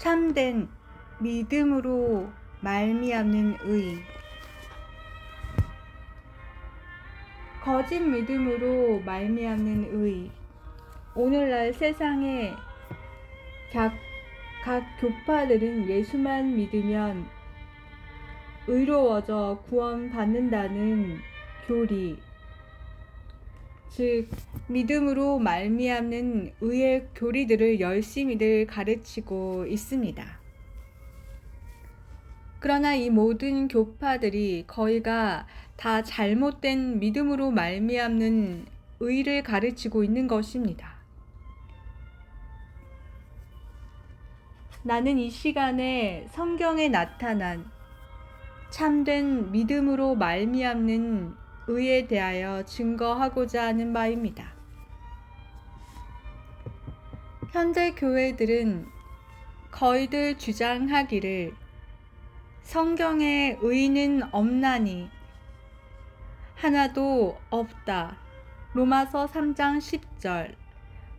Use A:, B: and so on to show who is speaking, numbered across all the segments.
A: 참된 믿음으로 말미암는 의. 거짓 믿음으로 말미암는 의. 오늘날 세상에 각, 각 교파들은 예수만 믿으면 의로워져 구원받는다는 교리 즉 믿음으로 말미암는 의의 교리들을 열심히들 가르치고 있습니다. 그러나 이 모든 교파들이 거의가 다 잘못된 믿음으로 말미암는 의를 가르치고 있는 것입니다. 나는 이 시간에 성경에 나타난 참된 믿음으로 말미암는 의에 대하여 증거하고자 하는 바입니다. 현재 교회들은 거의들 주장하기를 성경에 의는 없나니 하나도 없다. 로마서 3장 10절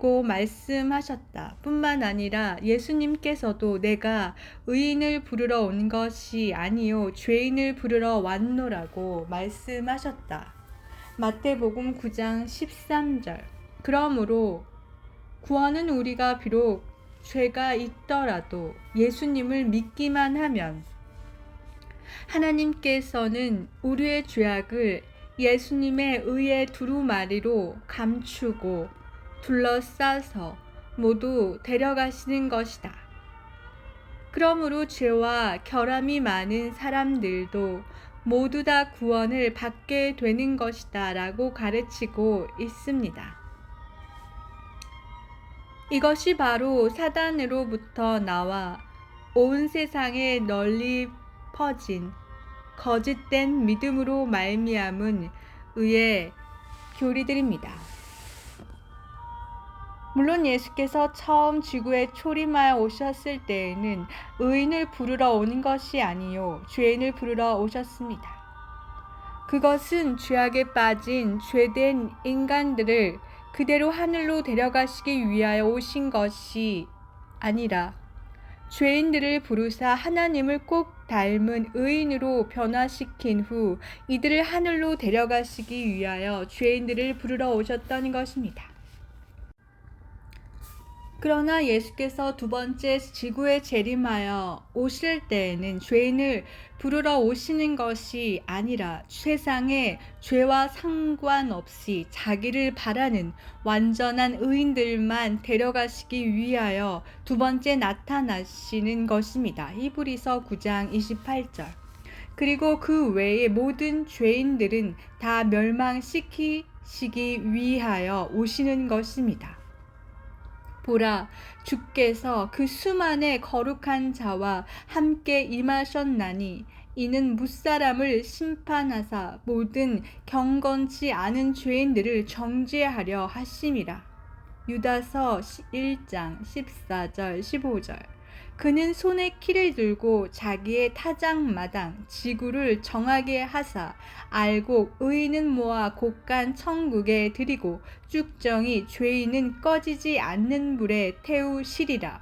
A: 고 말씀하셨다. 뿐만 아니라 예수님께서도 내가 의인을 부르러 온 것이 아니요 죄인을 부르러 왔노라고 말씀하셨다. 마태복음 9장 13절. 그러므로 구원은 우리가 비록 죄가 있더라도 예수님을 믿기만 하면 하나님께서는 우리의 죄악을 예수님의 의의 두루마리로 감추고 둘러싸서 모두 데려가시는 것이다. 그러므로 죄와 결함이 많은 사람들도 모두 다 구원을 받게 되는 것이다 라고 가르치고 있습니다. 이것이 바로 사단으로부터 나와 온 세상에 널리 퍼진 거짓된 믿음으로 말미암은 의의 교리들입니다. 물론 예수께서 처음 지구에 초림하여 오셨을 때에는 의인을 부르러 오는 것이 아니요 죄인을 부르러 오셨습니다. 그것은 죄악에 빠진 죄된 인간들을 그대로 하늘로 데려가시기 위하여 오신 것이 아니라 죄인들을 부르사 하나님을 꼭 닮은 의인으로 변화시킨 후 이들을 하늘로 데려가시기 위하여 죄인들을 부르러 오셨던 것입니다. 그러나 예수께서 두 번째 지구에 재림하여 오실 때에는 죄인을 부르러 오시는 것이 아니라 세상에 죄와 상관없이 자기를 바라는 완전한 의인들만 데려가시기 위하여 두 번째 나타나시는 것입니다. 히브리서 9장 28절. 그리고 그 외의 모든 죄인들은 다 멸망시키시기 위하여 오시는 것입니다. 보라, 주께서 그 수만의 거룩한 자와 함께 임하셨나니 이는 무사람을 심판하사 모든 경건치 않은 죄인들을 정죄하려 하심이라. 유다서 1장 14절 15절 그는 손에 키를 들고 자기의 타작마당 지구를 정하게 하사 알고 의인은 모아 곡간 천국에 드리고 쭉정이 죄인은 꺼지지 않는 불에 태우시리라.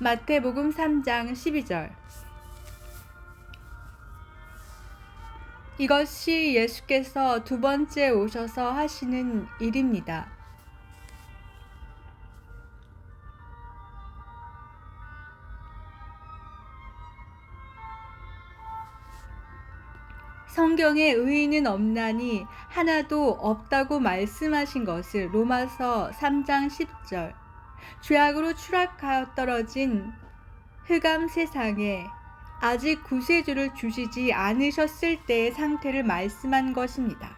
A: 마태복음 3장 12절 이것이 예수께서 두 번째 오셔서 하시는 일입니다. 성경에 의인은 없나니 하나도 없다고 말씀하신 것을 로마서 3장 10절 죄악으로 추락하여 떨어진 흑암 세상에 아직 구세주를 주시지 않으셨을 때의 상태를 말씀한 것입니다.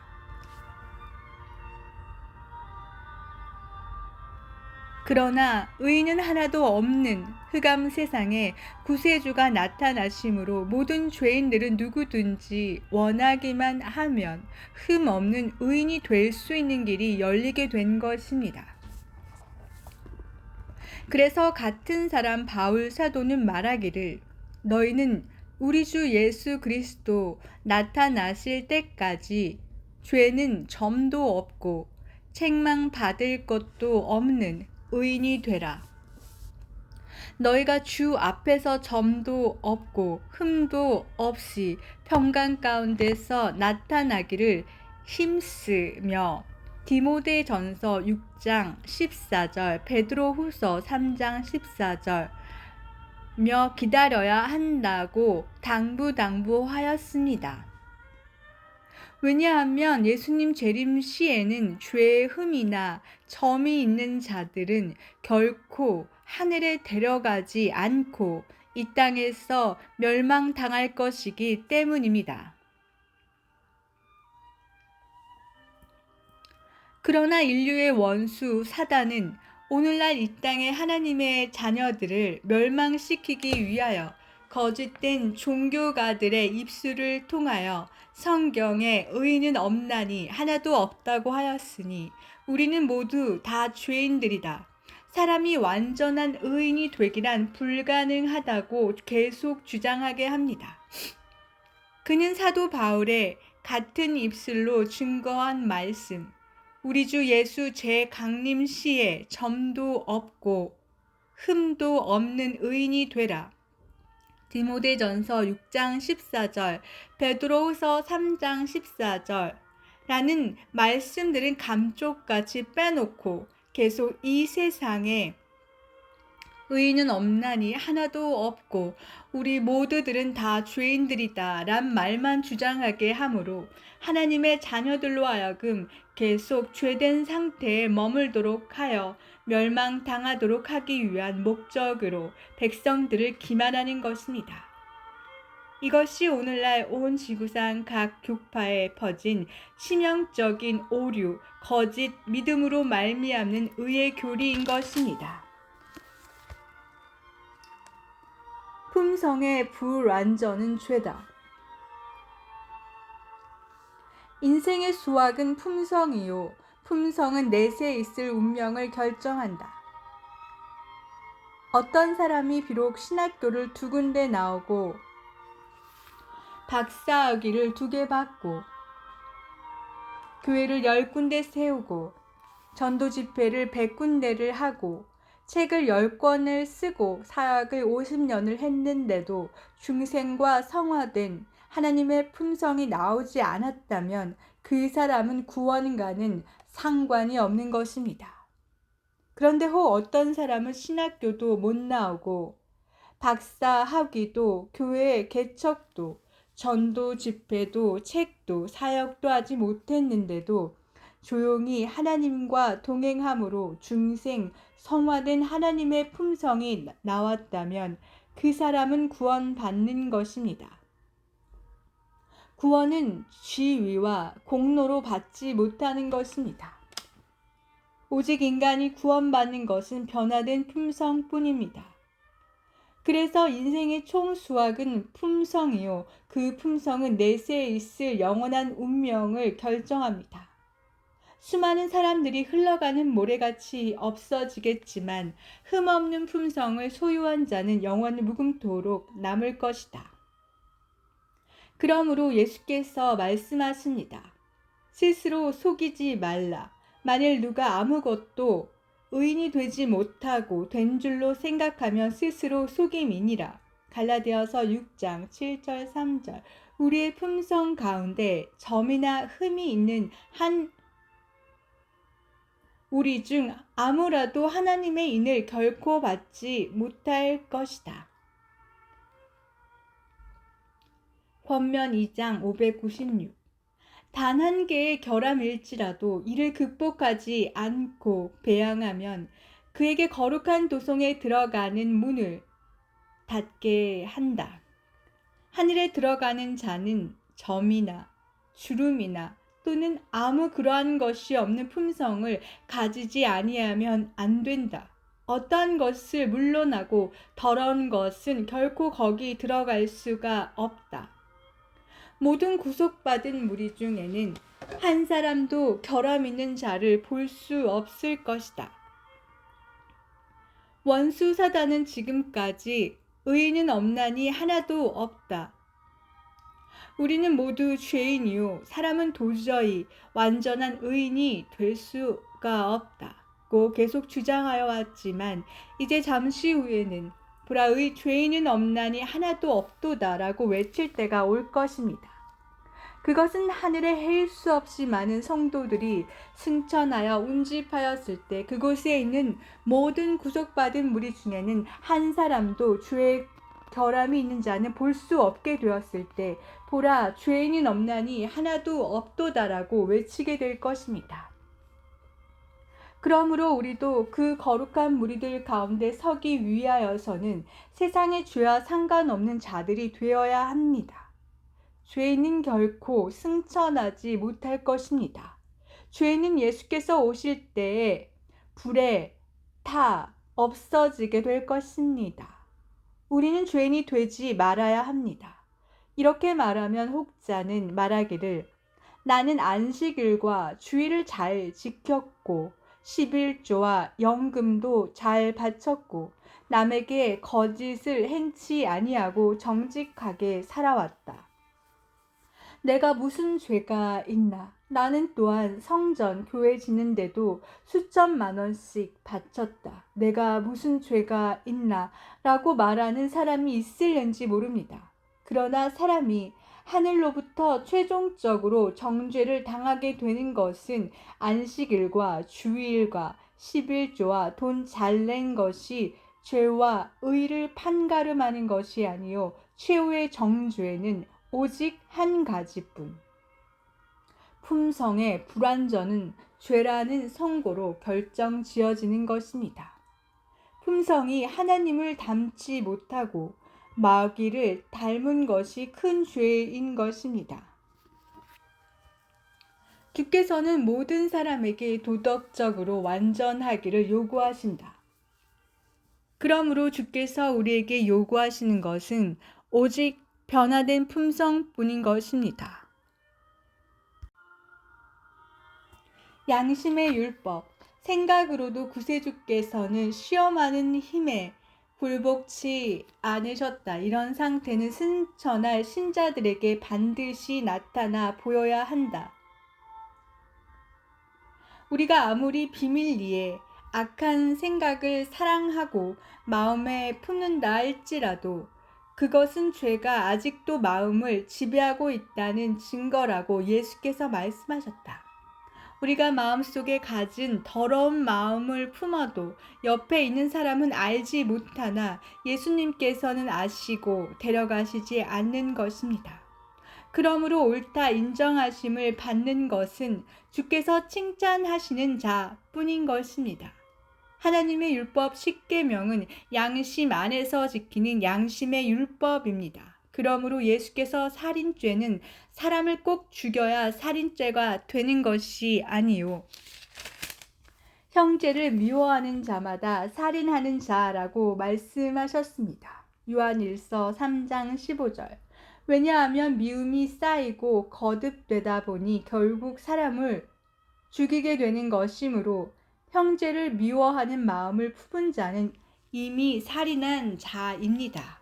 A: 그러나 의인은 하나도 없는 흑암 세상에 구세주가 나타나심으로 모든 죄인들은 누구든지 원하기만 하면 흠 없는 의인이 될 수 있는 길이 열리게 된 것입니다. 그래서 같은 사람 바울 사도는 말하기를 너희는 우리 주 예수 그리스도 나타나실 때까지 죄는 점도 없고 책망 받을 것도 없는 의인이 되라. 너희가 주 앞에서 점도 없고 흠도 없이 평강 가운데서 나타나기를 힘쓰며 디모데 전서 6장 14절, 베드로 후서 3장 14절, 며 기다려야 한다고 당부당부하였습니다. 왜냐하면 예수님 재림 시에는 죄의 흠이나 점이 있는 자들은 결코 하늘에 데려가지 않고 이 땅에서 멸망당할 것이기 때문입니다. 그러나 인류의 원수 사단은 오늘날 이 땅의 하나님의 자녀들을 멸망시키기 위하여 거짓된 종교가들의 입술을 통하여 성경에 의인은 없나니 하나도 없다고 하였으니 우리는 모두 다 죄인들이다. 사람이 완전한 의인이 되기란 불가능하다고 계속 주장하게 합니다. 그는 사도 바울의 같은 입술로 증거한 말씀, 우리 주 예수 제 강림 시에 점도 없고 흠도 없는 의인이 되라. 디모데전서 6장 14절, 베드로후서 3장 14절. 라는 말씀들은 감쪽같이 빼놓고 계속 이 세상에 의인은 없나니 하나도 없고 우리 모두들은 다 죄인들이다 란 말만 주장하게 하므로 하나님의 자녀들로 하여금 계속 죄된 상태에 머물도록 하여 멸망당하도록 하기 위한 목적으로 백성들을 기만하는 것입니다. 이것이 오늘날 온 지구상 각 교파에 퍼진 치명적인 오류, 거짓 믿음으로 말미암는 의의 교리인 것입니다. 품성의 불완전은 죄다. 인생의 수확은 품성이요. 품성은 내세 있을 운명을 결정한다. 어떤 사람이 비록 신학교를 두 군데 나오고 박사학위를 두 개 받고 교회를 열 군데 세우고 전도 집회를 백 군데를 하고 책을 열권을 쓰고 사역을 오십 년을 했는데도 중생과 성화된 하나님의 품성이 나오지 않았다면 그 사람은 구원과는 상관이 없는 것입니다. 그런데 혹 어떤 사람은 신학교도 못 나오고 박사 학위도 교회 개척도 전도 집회도 책도 사역도 하지 못했는데도 조용히 하나님과 동행함으로 중생 성화된 하나님의 품성이 나왔다면 그 사람은 구원받는 것입니다. 구원은 지위와 공로로 받지 못하는 것입니다. 오직 인간이 구원받는 것은 변화된 품성뿐입니다. 그래서 인생의 총 수확은 품성이요. 그 품성은 내세에 있을 영원한 운명을 결정합니다. 수많은 사람들이 흘러가는 모래같이 없어지겠지만 흠없는 품성을 소유한 자는 영원 무궁토록 남을 것이다. 그러므로 예수께서 말씀하십니다. 스스로 속이지 말라. 만일 누가 아무것도 의인이 되지 못하고 된 줄로 생각하면 스스로 속임이니라. 갈라디아서 6장 7절 3절 우리의 품성 가운데 점이나 흠이 있는 한 우리 중 아무라도 하나님의 인을 결코 받지 못할 것이다. 권면 2장 596. 단 한 개의 결함일지라도 이를 극복하지 않고 배양하면 그에게 거룩한 도성에 들어가는 문을 닫게 한다. 하늘에 들어가는 자는 점이나 주름이나 또는 아무 그러한 것이 없는 품성을 가지지 아니하면 안 된다. 어떠한 것을 물러나고 더러운 것은 결코 거기 들어갈 수가 없다. 모든 구속받은 무리 중에는 한 사람도 결함 있는 자를 볼 수 없을 것이다. 원수 사단은 지금까지 의인은 없나니 하나도 없다. 우리는 모두 죄인이요. 사람은 도저히 완전한 의인이 될 수가 없다고 계속 주장하여 왔지만 이제 잠시 후에는 보라 의 죄인은 없나니 하나도 없도다라고 외칠 때가 올 것입니다. 그것은 하늘에 헤일 수 없이 많은 성도들이 승천하여 운집하였을 때 그곳에 있는 모든 구속받은 무리 중에는 한 사람도 죄의 결함이 있는 자는 볼 수 없게 되었을 때 보라 죄인은 없나니 하나도 없도다라고 외치게 될 것입니다. 그러므로 우리도 그 거룩한 무리들 가운데 서기 위하여서는 세상의 죄와 상관없는 자들이 되어야 합니다. 죄인은 결코 승천하지 못할 것입니다. 죄는 예수께서 오실 때에 불에 타 없어지게 될 것입니다. 우리는 죄인이 되지 말아야 합니다. 이렇게 말하면 혹자는 말하기를 나는 안식일과 주의를 잘 지켰고 11조와 연금도 잘 바쳤고 남에게 거짓을 행치 아니하고 정직하게 살아왔다. 내가 무슨 죄가 있나? 나는 또한 성전 교회 짓는데도 수천만 원씩 바쳤다. 내가 무슨 죄가 있나? 라고 말하는 사람이 있을는지 모릅니다. 그러나 사람이 하늘로부터 최종적으로 정죄를 당하게 되는 것은 안식일과 주일과 11조와 돈 잘 낸 것이 죄와 의를 판가름하는 것이 아니요 최후의 정죄는 오직 한 가지뿐. 품성의 불완전은 죄라는 선고로 결정 지어지는 것입니다. 품성이 하나님을 닮지 못하고 마귀를 닮은 것이 큰 죄인 것입니다. 주께서는 모든 사람에게 도덕적으로 완전하기를 요구하신다. 그러므로 주께서 우리에게 요구하시는 것은 오직 변화된 품성뿐인 것입니다. 양심의 율법, 생각으로도 구세주께서는 시험하는 힘에 굴복치 않으셨다. 이런 상태는 승천할 신자들에게 반드시 나타나 보여야 한다. 우리가 아무리 비밀리에 악한 생각을 사랑하고 마음에 품는다 할지라도 그것은 죄가 아직도 마음을 지배하고 있다는 증거라고 예수께서 말씀하셨다. 우리가 마음속에 가진 더러운 마음을 품어도 옆에 있는 사람은 알지 못하나 예수님께서는 아시고 데려가시지 않는 것입니다. 그러므로 옳다 인정하심을 받는 것은 주께서 칭찬하시는 자 뿐인 것입니다. 하나님의 율법 10계명은 양심 안에서 지키는 양심의 율법입니다. 그러므로 예수께서 살인죄는 사람을 꼭 죽여야 살인죄가 되는 것이 아니요. 형제를 미워하는 자마다 살인하는 자라고 말씀하셨습니다. 요한일서 3장 15절. 왜냐하면 미움이 쌓이고 거듭되다 보니 결국 사람을 죽이게 되는 것이므로 형제를 미워하는 마음을 품은 자는 이미 살인한 자입니다.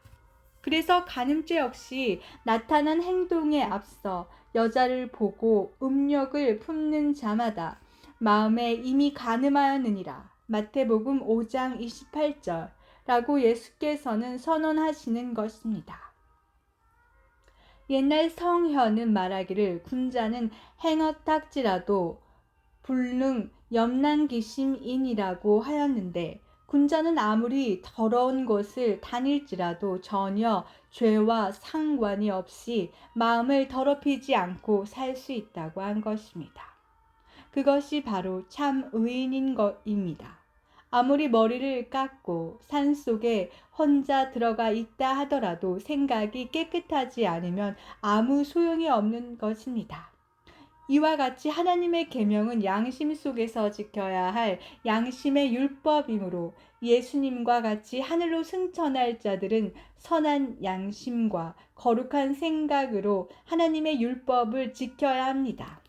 A: 그래서 간음죄 역시 나타난 행동에 앞서 여자를 보고 음력을 품는 자마다 마음에 이미 간음하였느니라. 마태복음 5장 28절 라고 예수께서는 선언하시는 것입니다. 옛날 성현은 말하기를 군자는 행어탁지라도 불능 염난기심인이라고 하였는데 군자는 아무리 더러운 곳을 다닐지라도 전혀 죄와 상관이 없이 마음을 더럽히지 않고 살 수 있다고 한 것입니다. 그것이 바로 참 의인인 것입니다. 아무리 머리를 깎고 산 속에 혼자 들어가 있다 하더라도 생각이 깨끗하지 않으면 아무 소용이 없는 것입니다. 이와 같이 하나님의 계명은 양심 속에서 지켜야 할 양심의 율법이므로 예수님과 같이 하늘로 승천할 자들은 선한 양심과 거룩한 생각으로 하나님의 율법을 지켜야 합니다.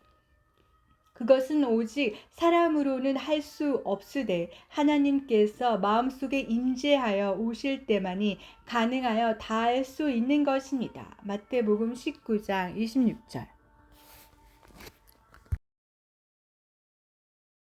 A: 그것은 오직 사람으로는 할 수 없으되 하나님께서 마음속에 임재하여 오실 때만이 가능하여 다 할 수 있는 것입니다. 마태복음 19장 26절.